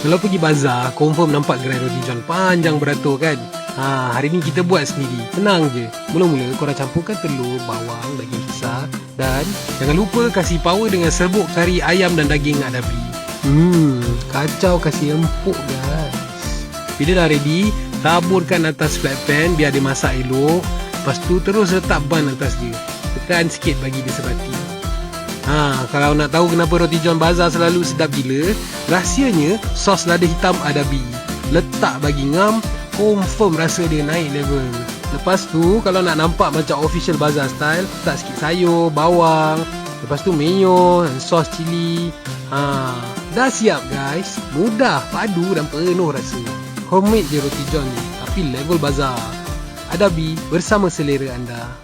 Kalau pergi bazar, confirm nampak gerai roti john panjang beratur kan? Ha, hari ni kita buat sendiri. Tenang je. Mula-mula korang campurkan telur, bawang, daging kisar dan jangan lupa kasih power dengan serbuk kari ayam dan daging adabi. Hmm, kacau kasih empuk guys. Bila dah ready, taburkan atas flat pan biar dia masak elok. Lepas tu terus letak ban atas dia. Tekan sikit bagi dia serati. Ha, kalau nak tahu kenapa roti john bazar selalu sedap gila, rahsianya sos lada hitam adabi. Letak bagi ngam, confirm rasa dia naik level. Lepas tu, kalau nak nampak macam official bazar style, letak sikit sayur, bawang, lepas tu mayo sos cili. Ha, dah siap guys. Mudah, padu dan penuh rasa. Homemade je roti john ni, tapi level bazar. Adabi bersama selera anda.